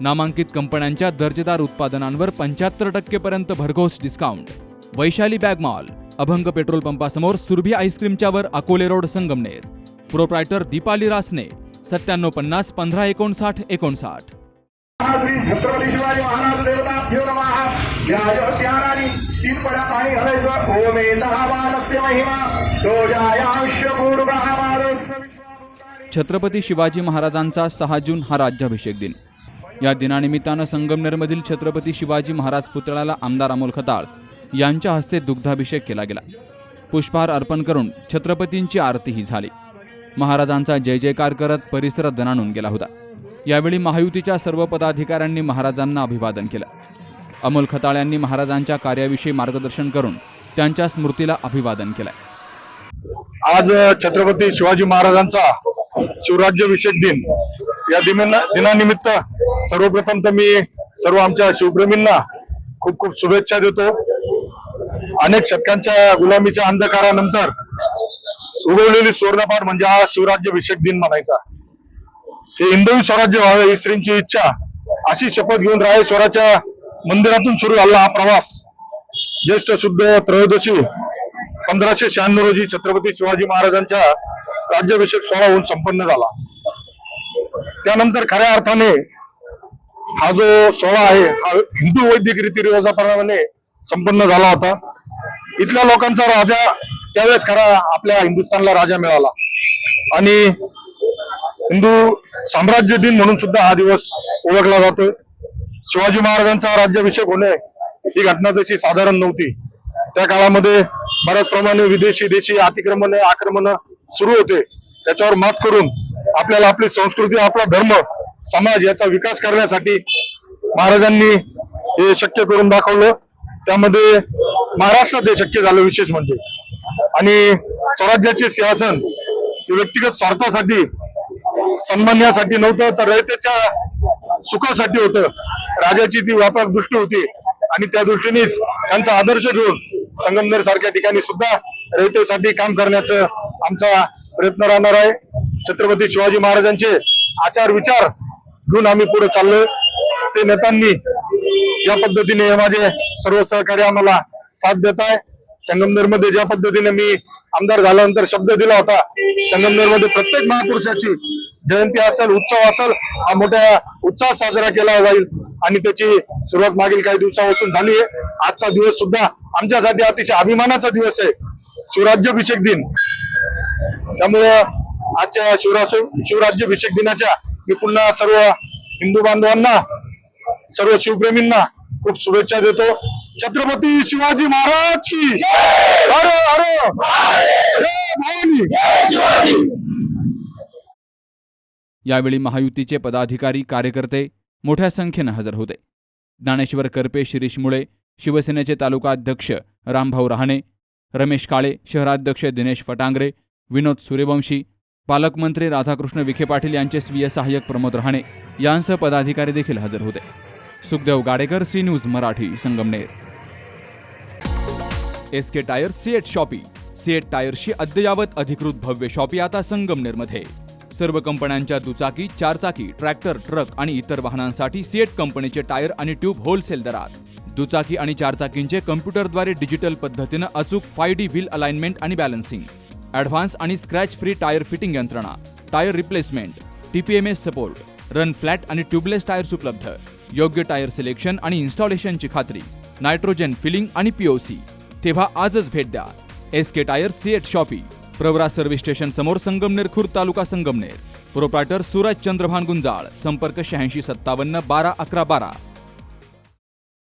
नामांकित कंपन्यांच्या दर्जेदार उत्पादनांवर पंच्याहत्तर टक्केपर्यंत भरघोस discount Vaishali bag mall Abhang petrol पंपासमोर Surabhi आईस्क्रीमच्या वर अकोले रोड संगमनेर. प्रोप्रायटर दीपाली रासने सत्त्याण्णव पन्नास पंधरा एकोणसाठ एकोणसाठ. छत्रपती शिवाजी महाराजांचा सहा जून हा राज्याभिषेक दिन. या दिनानिमित्तानं संगमनेरमधील छत्रपती शिवाजी महाराज पुतळ्याला आमदार अमोल खताळ यांच्या हस्ते दुग्धाभिषेक केला गेला. पुष्पहार अर्पण करून छत्रपतींची आरतीही झाली. महाराजांचा जय जयकार करत परिसर दणाणून गेला होता. यावेळी महायुतीच्या सर्व पदाधिकाऱ्यांनी महाराजांना अभिवादन केलं. अमोल खताळ यांनी महाराजांच्या कार्याविषयी मार्गदर्शन करून त्यांच्या स्मृतीला अभिवादन केलं. आज छत्रपती शिवाजी महाराजांचा शिवराज्याभिषेक दिन या दिना- दिनानिमित्त सर्वप्रथम तर मी सर्व आमच्या शिवप्रेमींना खूप खूप शुभेच्छा देतो. अनेक शतकांच्या गुलामीच्या अंधकारानंतर उगवलेली सुवर्णपाठ म्हणजे हा शिवराज्याभिषेक दिन म्हणायचा. हे हिंदवी स्वराज्य व्हावे ही श्रींची इच्छा. अशी शपथ घेऊन रायेश्वराच्या मंदिरातून सुरू झाला हा प्रवास. ज्येष्ठ शुद्ध त्रयोदशी पंधराशे शहाण्णव रोजी छत्रपती शिवाजी महाराजांच्या राज्याभिषेक सोहळा होऊन संपन्न झाला. त्यानंतर खऱ्या अर्थाने हा जो सोहळा आहे हा हिंदू वैदिक रीतिरिवाजाप्रमाणे संपन्न झाला होता. इथल्या लोकांचा राजा त्यावेळेस खरा आपल्या हिंदुस्थानला राजा मिळाला. आणि हिंदू साम्राज्य दिन म्हणून सुद्धा हा दिवस ओळखला जातो. शिवाजी महाराजांचा राज्याभिषेक होणे ही घटना तशी साधारण नव्हती. त्या काळामध्ये बऱ्याच प्रमाणे विदेशी देशी अतिक्रमण आक्रमण सुरू होते. त्याच्यावर मात करून आपल्याला आपली संस्कृती आपला धर्म समाज याचा विकास करण्यासाठी महाराजांनी हे शक्य करून दाखवलं. त्यामध्ये महाराष्ट्रात हे शक्य झालं विशेष म्हणजे. आणि स्वराज्याचे सिंहासन हे व्यक्तिगत स्वार्थासाठी सन्मान्यासाठी नव्हतं तर रयतेच्या सुखासाठी होतं. राजाची ती व्यापक दृष्टी होती. आणि त्या दृष्टीनेच त्यांचा आदर्श घेऊन संगमनेर सारख्या ठिकाणी सुद्धा रयतेसाठी काम करण्याचं आमचा प्रयत्न राहणार आहे. छत्रपती शिवाजी महाराजांचे आचार विचार घेऊन आम्ही पुढे चाललोय. ते नेत्यांनी ज्या पद्धतीने माझे सर्व सहकारी आम्हाला साथ देत आहे संगमनेरमध्ये ज्या पद्धतीने मी आमदार झाल्यानंतर शब्द दिला होता संगमनेरमध्ये प्रत्येक महापुरुषाची जयंती असेल उत्सव असेल हा मोठ्या उत्साहात साजरा केला जाईल आणि त्याची सुरुवात मागील काही दिवसापासून झाली आहे. आजचा दिवस सुद्धा आमच्यासाठी अतिशय अभिमानाचा दिवस आहे. शिवराज्याभिषेक दिन. त्यामुळं आजच्या शिवराज शिवराज्याभिषेक दिनाच्या मी पुन्हा सर्व हिंदू बांधवांना सर्व शिवप्रेमींना खूप शुभेच्छा देतो. छत्रपती शिवाजी महाराज की अरे अरे यावेळी महायुतीचे पदाधिकारी कार्यकर्ते मोठ्या संख्येनं हजर होते. ज्ञानेश्वर करपे शिरीष मुळे शिवसेनेचे तालुका अध्यक्ष रामभाऊ रहाणे रमेश काळे शहराध्यक्ष दिनेश फटांगरे विनोद सूर्यवंशी पालकमंत्री राधाकृष्ण विखे पाटील यांचे स्वीय सहाय्यक प्रमोद रहाणे यांसह पदाधिकारी देखील हजर होते. Sukhdev Gadekar C news Marathi Sangamner. S K tyre CEAT shoppe CEAT टायर्सची अद्ययावत अधिकृत भव्य शॉपी आता संगमनेरमध्ये. सर्व कंपन्यांच्या दुचाकी चारचाकी ट्रॅक्टर ट्रक आणि इतर वाहनांसाठी सीएट कंपनीचे टायर आणि ट्यूब होलसेल दरात. दुचाकी आणि चारचाकींचे कम्प्युटरद्वारे डिजिटल पद्धतीनं अचूक फाय डी व्हील अलाइनमेंट आणि बॅलन्सिंग ॲडव्हान्स आणि स्क्रॅच फ्री टायर फिटिंग यंत्रणा tyre replacement TPMS support run flat आणि ट्यूबलेस टायर्स उपलब्ध. योग्य टायर सिलेक्शन आणि इन्स्टॉलेशनची खात्री. नायट्रोजन फिलिंग आणि पीओसी तेव्हा आजच भेट द्या. S K tyre CEAT shoppe. Pravara service station समोर संगमनेर खुर्द तालुका संगमनेर. प्रोप्रायटर सूरज चंद्रभान गुंजाळ संपर्क शहाऐंशी सत्तावन्न बारा अकरा बारा.